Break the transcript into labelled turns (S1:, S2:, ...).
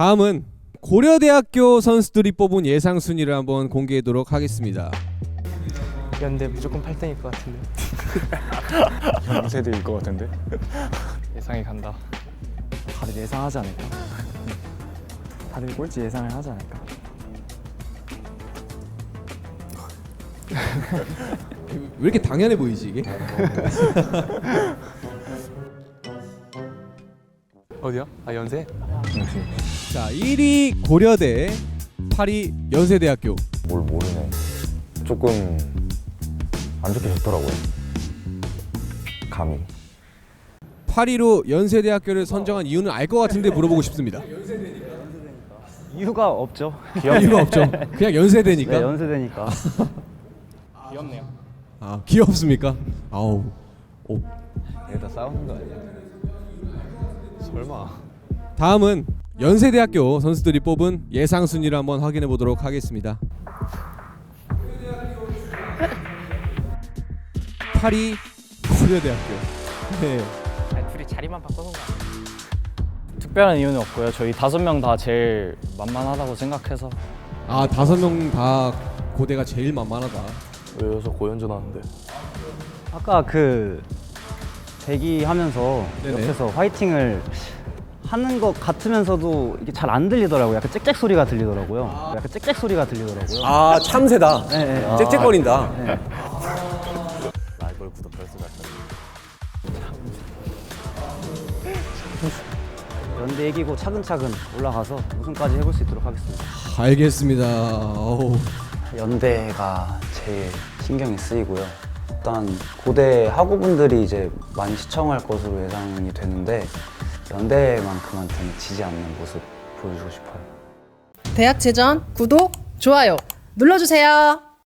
S1: 다음은 고려대학교 선수들이 뽑은 예상 순위를 한번 공개하도록 하겠습니다.
S2: 연대 무조건 8등일 것 같은데.
S3: 세대일 것 같은데.
S2: 예상이 간다.
S4: 다들 예상하지 않을까? 다들 꼴찌 예상을 하지 않을까?
S1: 왜 이렇게 당연해 보이지 이게?
S2: 어디야? 아 연세?
S1: 자 1위 고려대 8위 연세대학교
S5: 뭘 모르네. 조금 안 좋게 됐더라고요. 감이.
S1: 8위로 연세대학교를 선정한 이유는 알 것 같은데 물어보고 싶습니다.
S4: 이유가 없죠.
S1: 이유가 없죠. 그냥 연세대니까.
S4: 네, 연세대니까.
S2: 귀엽네요.
S1: 아 귀엽습니까? 아우. 오.
S5: 얘다 싸우는 거 아니야?
S3: 설마.
S1: 다음은 연세대학교 선수들이 뽑은 예상 순위를 한번 확인해 보도록 하겠습니다. 8위 고려대학교. 네.
S2: 아니 둘이 자리만 바꿔놓은 거 아니야?
S6: 특별한 이유는 없고요. 저희 다섯 명 다 제일 만만하다고 생각해서
S1: 아 다섯 명 다 고대가 제일 만만하다.
S3: 왜 여기서 고연전 하는데?
S4: 아까 그 대기하면서
S1: 네네.
S4: 옆에서 화이팅을 하는 것 같으면서도 이게 잘 안 들리더라고요. 약간 짹짹 소리가 들리더라고요. 약간 짹짹 소리가 들리더라고요.
S7: 아 참새다.
S4: 네, 네.
S7: 짹짹거린다.
S5: 라이벌 구독할 수 같아.
S4: 연대 이기고 차근차근 올라가서 우승까지 해볼 수 있도록 하겠습니다.
S1: 알겠습니다. 어우.
S8: 연대가 제일 신경이 쓰이고요. 일단 고대 학우분들이 이제 많이 시청할 것으로 예상이 되는데 연대만큼한테는 지지 않는 모습 보여주고 싶어요.
S9: 대학제전 구독, 좋아요 눌러주세요.